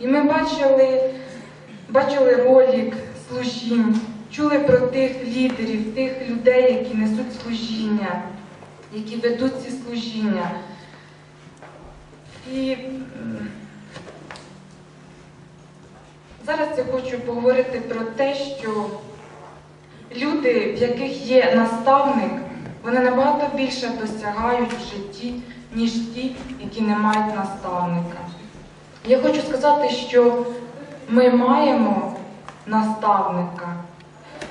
І ми бачили, бачили ролик служінь, чули про тих лідерів, тих людей, які несуть служіння, які ведуть ці служіння. І зараз я хочу поговорити про те, що люди, в яких є наставник, вони набагато більше досягають в житті, ніж ті, які не мають наставника. Я хочу сказати, що ми маємо наставника.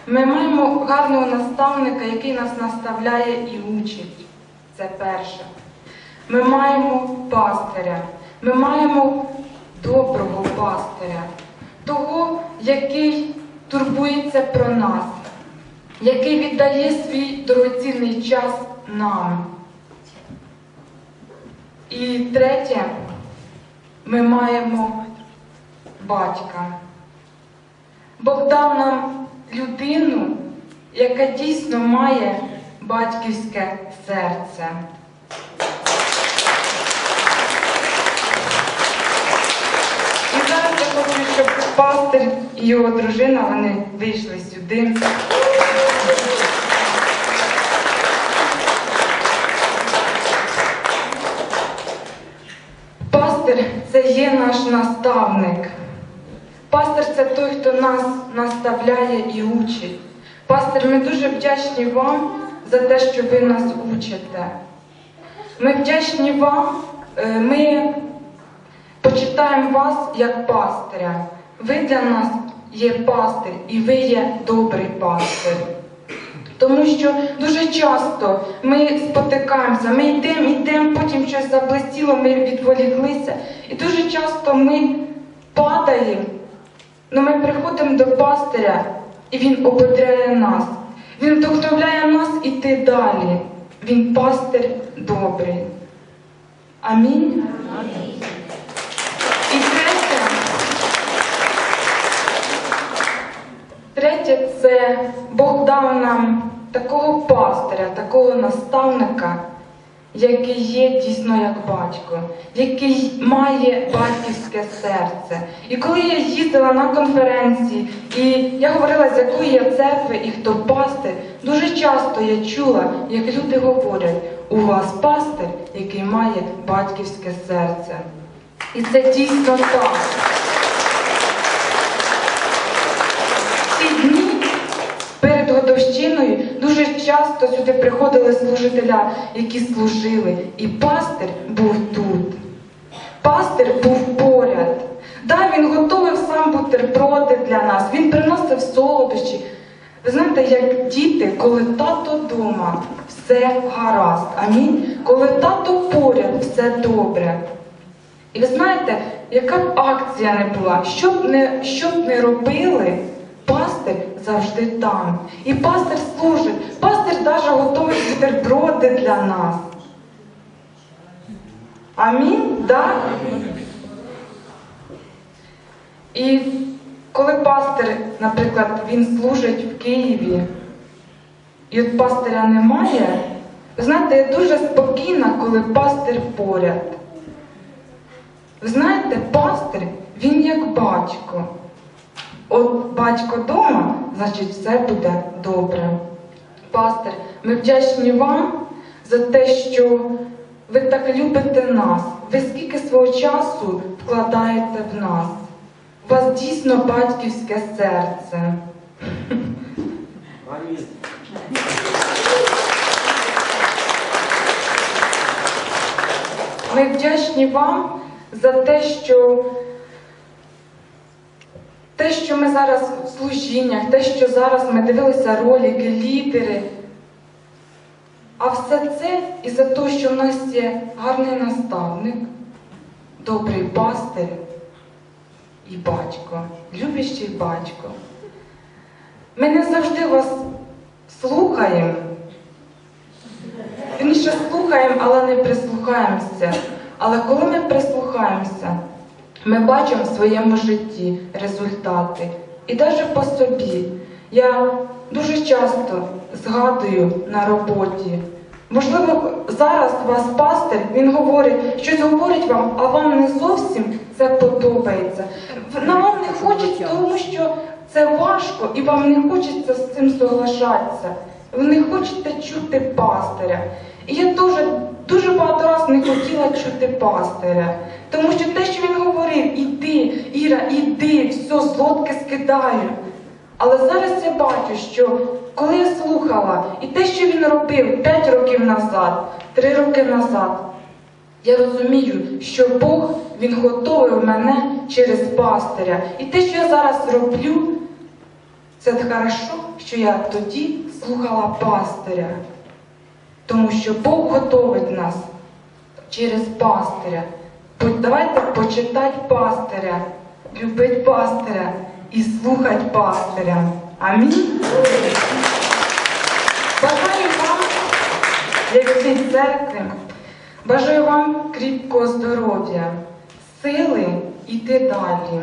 Ми маємо гарного наставника, який нас наставляє і учить. Це перше. Ми маємо пастиря. Ми маємо доброго пастиря, того, який турбується про нас, який віддає свій дорогоцінний час нам. І третє, ми маємо батька. Бог дав нам людину, яка дійсно має батьківське серце. І зараз я хочу, щоб пастир і його дружина вони вийшли сюди. Пастир це наш наставник. Пастир це той, хто нас наставляє і учить. Пастир, ми дуже вдячні вам за те, що ви нас учите. Ми вдячні вам, е, ми почитаємо вас як пастиря. Ви для нас є пастир, і ви є добрий пастир. Тому що дуже часто ми спотикаємося, ми йдемо, йдемо, потім щось заблистіло, ми відволіклися. І дуже часто ми падаємо, але ми приходимо до пастиря, і він ободряє нас. Він вдохновляє нас іти далі. Він пастир добрий. Амінь. І третє, третє це Бог дав нам такого пастиря, такого наставника, який є дійсно як батько, який має батьківське серце. І коли я їздила на конференції, і я говорила, з якої я церкви і хто пастир, дуже часто я чула, як люди говорять, у вас пастир, який має батьківське серце. І це дійсно так. Ці дні перед годовщиною дуже часто сюди приходили служителя, які служили, і пастир був тут. Пастир був поряд. Да, він готовив сам бутерброди для нас, він приносив солодощі. Ви знаєте, як діти, коли тато вдома, все гаразд. Амінь. Коли тато поряд, все добре. І ви знаєте, яка б акція не була, що що б не робили, пастир завжди там. І пастир служить, пастир навіть готовить бутерброди для нас. Амінь? Да? І коли пастир, наприклад, він служить в Києві, і от пастиря немає, ви знаєте, я дуже спокійна, коли пастир поряд. Ви знаєте, пастир, він як батько. От батько вдома, значить, все буде добре. Пастир, ми вдячні вам за те, що ви так любите нас. Ви скільки свого часу вкладаєте в нас. У вас дійсно батьківське серце. Амінь. Ми вдячні вам за те, що те, що ми зараз в служіннях, те, що зараз ми дивилися ролики, лідери. А все це із-за того, що в нас є гарний наставник, добрий пастир і батько, любящий батько. Ми не завжди вас слухаємо. Він слухаємо, але не прислухаємося. Але коли ми прислухаємося, ми бачимо в своєму житті результати. І навіть по собі. Я дуже часто згадую на роботі Можливо, зараз у вас пастир, він говорить, щось говорить вам, а вам не зовсім це подобається. На вам не хочеться, тому що це важко, і вам не хочеться з цим соглашатися. Ви не хочете чути пастиря. І я дуже, дуже багато разів не хотіла чути пастиря. Тому що те, що він говорив, іди, Іра, іди, все, злотки скидаю. Але зараз я бачу, що коли я слухала, і те, що він робив 5 років назад, 3 роки назад, я розумію, що Бог він готовив мене через пастиря. І те, що я зараз роблю, це хорошо, що я тоді слухала пастиря. Тому що Бог готовить нас через пастиря. Давайте почитати пастиря, любить пастиря і слухати пастиря. Амінь. Бажаю вам, як всій церкві, бажаю вам кріпкого здоров'я, сили йти далі.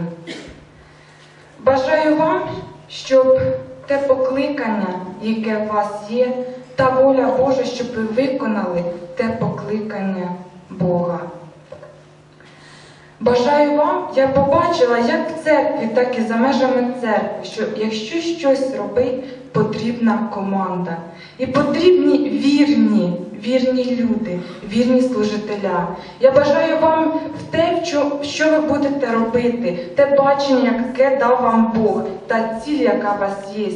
Бажаю вам, щоб те покликання, яке у вас є, та воля Божа, щоб ви виконали те покликання Бога. Бажаю вам, я побачила як в церкві, так і за межами церкви, що якщо щось робить, потрібна команда. І потрібні вірні, вірні люди, вірні служителя. Я бажаю вам в те, що, ви будете робити, те бачення, яке дав вам Бог, та ціль, яка у вас є.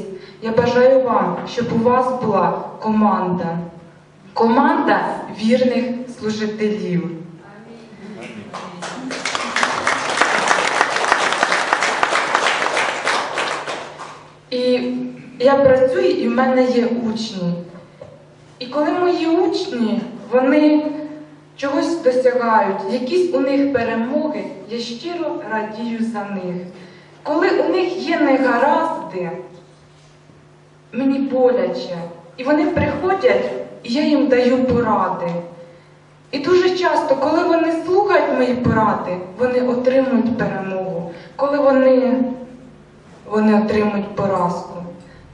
Я бажаю вам, щоб у вас була команда. Команда вірних служителів. І я працюю, і в мене є учні. І коли мої учні, вони чогось досягають, якісь у них перемоги, я щиро радію за них. Коли у них є негаразди, мені боляче. І вони приходять, і я їм даю поради. І дуже часто, коли вони слухають мої поради, вони отримують перемогу. Коли вони вони отримують поразку.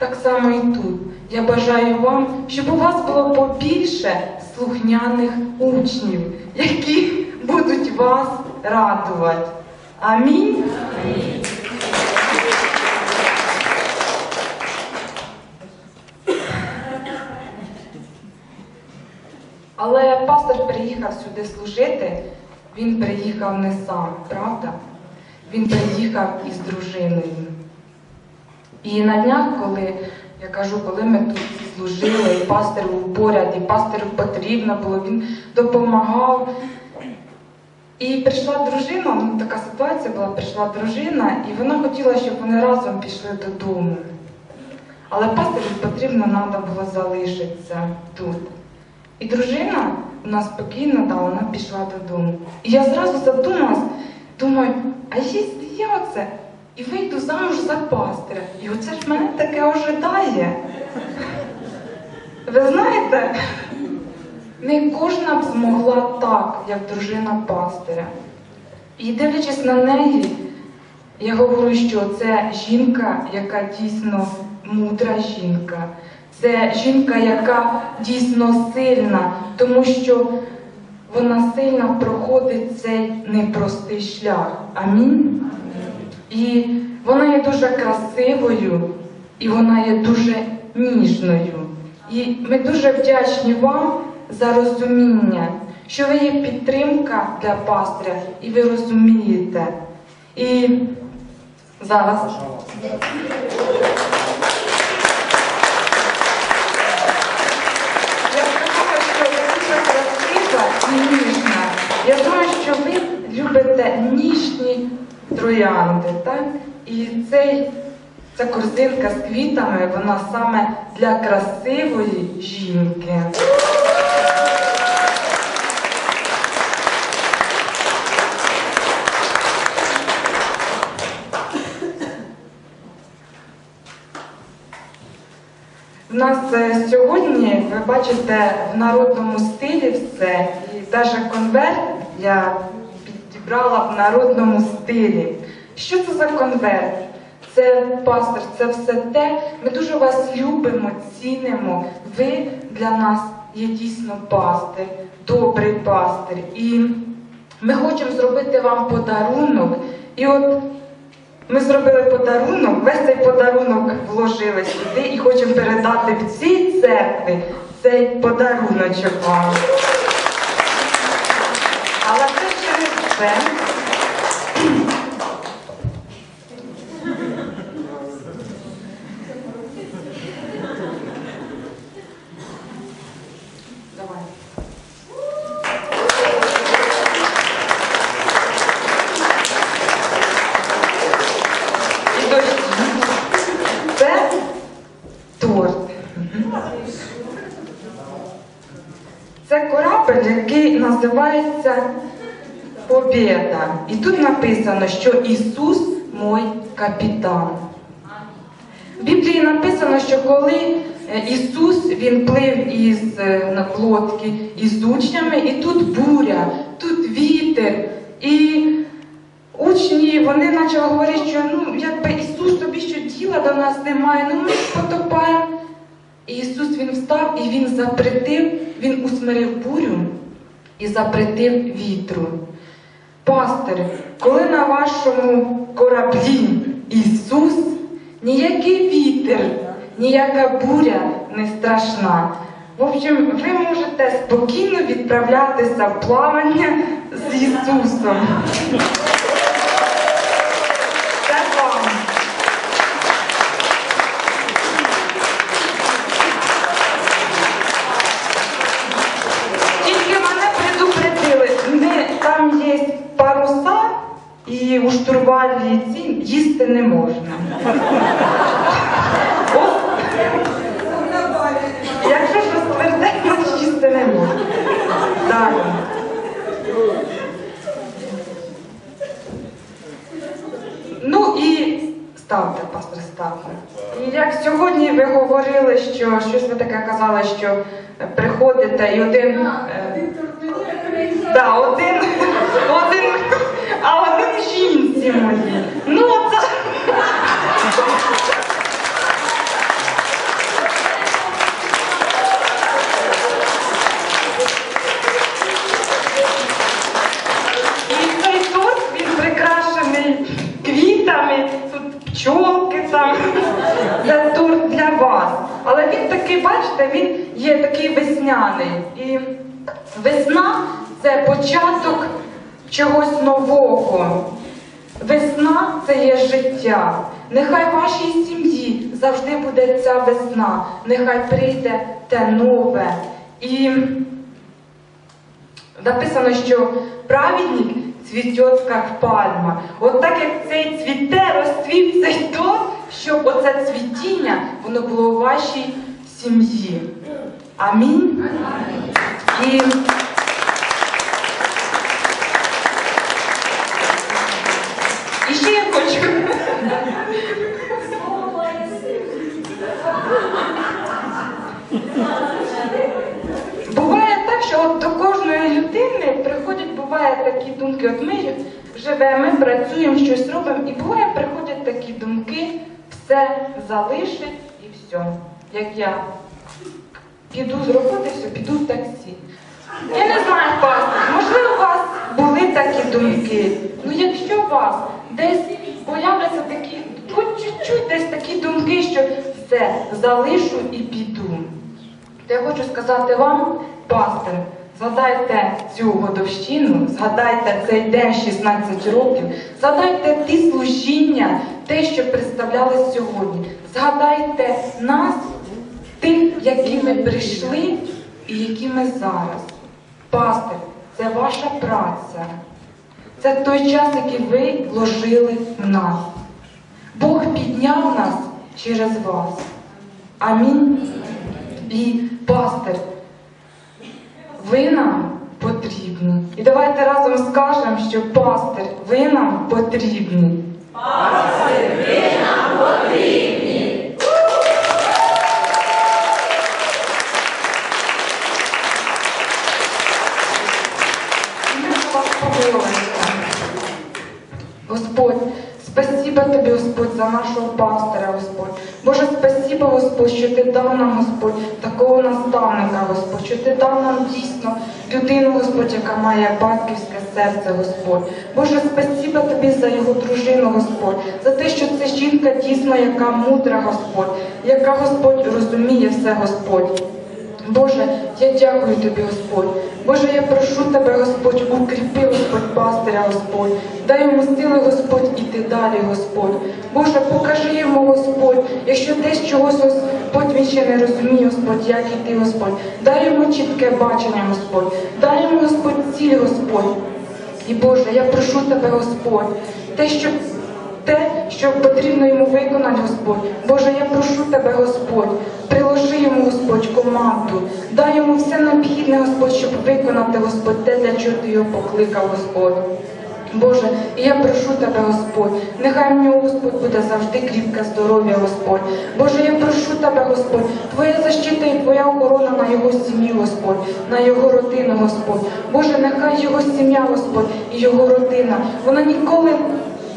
Так само і тут. Я бажаю вам, щоб у вас було побільше слухняних учнів, які будуть вас радувати. Амінь. Але пастор приїхав сюди служити, він приїхав не сам, правда? Він приїхав із дружиною. І на днях, коли я кажу, коли ми тут служили, і пастир був поряд, і пастиру потрібно було, він допомагав. І прийшла дружина, ну така ситуація була, прийшла дружина, і вона хотіла, щоб вони разом пішли додому. Але пастиру потрібно треба було залишитися тут. І дружина у нас спокійно да, вона пішла додому. І я зразу задумалась, думаю, а якщо я оце і вийду замуж за пастиря, і оце ж мене таке ожидає. Ви знаєте, не кожна б змогла так, як дружина пастиря. І дивлячись на неї, я говорю, що це жінка, яка дійсно мудра жінка. Це жінка, яка дійсно сильна, тому що вона сильно проходить цей непростий шлях. Амінь. І вона є дуже красивою, і вона є дуже ніжною. І ми дуже вдячні вам за розуміння, що ви є підтримка для пастиря, і ви розумієте. І зараз. Я знаю, що ви любите ніжні троянди, так? І цей, ця корзинка з квітами, вона саме для красивої жінки. У нас е, сьогодні, ви бачите, в народному стилі все, і навіть конверт я підібрала в народному стилі. Що це за конверт? Це пастор, це все те. Ми дуже вас любимо, цінимо. Ви для нас є дійсно пастир, добрий пастир. І ми хочемо зробити вам подарунок. І от ми зробили подарунок, весь цей подарунок вложили сюди і хочемо передати в цій церкві цей подаруночок вам. Але це торт. Це корабель, який називається Побєда. І тут написано, що Ісус мой капітан. В Біблії написано, що коли е, Ісус він плив із е, лодки із учнями, і тут буря, тут вітер. І учні вони почали говорити, що ну якби Ісус тобі що діла до нас немає, ну ми потопаємо. І Ісус він встав і він запретив, він усмирив бурю і запретив вітру. Пастири, коли на вашому кораблі Ісус, ніякий вітер, ніяка буря не страшна. В общем, ви можете спокійно відправлятися в плавання з Ісусом. І у ці їсти не можна. Якщо щось тверде, значить їсти не можна. Далі. Ну і ставте, пастор, ставте. І як сьогодні ви говорили, що щось ви таке казали, що приходите і один. е, Да, один, один, один моїй. Ну. І цей торт, він прикрашений квітами, тут пчолки там. Це торт для вас. Але він такий, бачите, він є такий весняний. І весна це початок чогось нового. Весна це є життя. Нехай в вашій сім'ї завжди буде ця весна. Нехай прийде те нове. І написано, що праведник цвітет, як пальма. От так як цей цвіте, розцвів цей торт, щоб оце цвітіння воно було у вашій сім'ї. Амінь. І Ще я хочу. Буває так, що от до кожної людини приходять, буває такі думки. От ми живемо, ми працюємо, щось робимо, і буває, приходять такі думки, все залишить і все. Як я піду з роботи, все, піду в таксі. Я не знаю, пастор, можливо, у вас були такі думки. Ну якщо вас десь появляться такі, чуть-чуть десь такі думки, що все, залишу і піду. То я хочу сказати вам, пастор, згадайте цю годовщину, згадайте цей день 16 років, згадайте ті служіння, те, що представляли сьогодні. Згадайте нас, тих, які ми прийшли і які ми зараз. Пастор, це ваша праця. Це той час, який ви вложили в нас. Бог підняв нас через вас. Амінь. І пастир, ви нам потрібні. І давайте разом скажемо, що пастир, ви нам потрібні. І ми за вас Господь, за нашого пастора, Господь. Боже, спасіба, Господь, що ти дав нам, Господь, такого наставника, Господь, що ти дав нам дійсно людину, Господь, яка має батьківське серце, Господь. Боже, спасіба тобі за його дружину, Господь, за те, що це жінка дійсно, яка мудра, Господь, яка, Господь, розуміє все, Господь. Боже, я дякую тобі, Господь. Боже, я прошу тебе, Господь, укріпи, Господь, пастиря, Господь. Дай йому сили, Господь, іти далі, Господь. Боже, покажи йому, Господь, якщо десь чогось, Господь, він ще не розуміє, Господь, як іти, Господь. Дай йому чітке бачення, Господь. Дай йому, Господь, ціль, Господь. І Боже, я прошу тебе, Господь, те, що те, що потрібно йому виконати, Господь. Боже, я прошу тебе, Господь, приложи йому, Господь, команду, дай йому все необхідне, Господь, щоб виконати, Господь, те, для чого ти його покликав, Господь. Боже, і я прошу тебе, Господь, нехай в нього, Господь, буде завжди кріпке здоров'я, Господь. Боже, я прошу тебе, Господь, Твоя защита і Твоя охорона на його сім'ю, Господь, на його родину, Господь. Боже, нехай його сім'я, Господь, і його родина, вона ніколи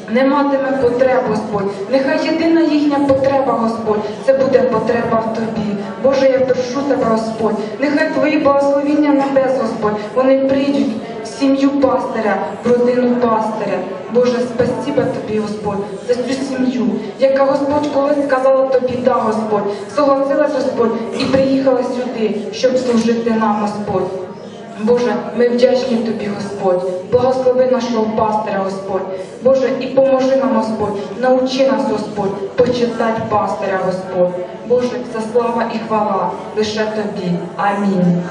не матиме потреб, Господь. Нехай єдина їхня потреба, Господь, це буде потреба в тобі. Боже, я прошу тебе, Господь. Нехай твої благословіння небес, Господь, вони прийдуть в сім'ю пастиря, в родину пастиря. Боже, спасіба тобі, Господь, за цю сім'ю, яка, Господь, колись сказала тобі, да, Господь, согласилась, Господь, і приїхала сюди, щоб служити нам, Господь. Боже, ми вдячні тобі, Господь. Благослови нашого пастиря, Господь. Боже, і поможи нам, Господь. Научи нас, Господь, почитати пастиря, Господь. Боже, за слава і хвала лише тобі. Амінь.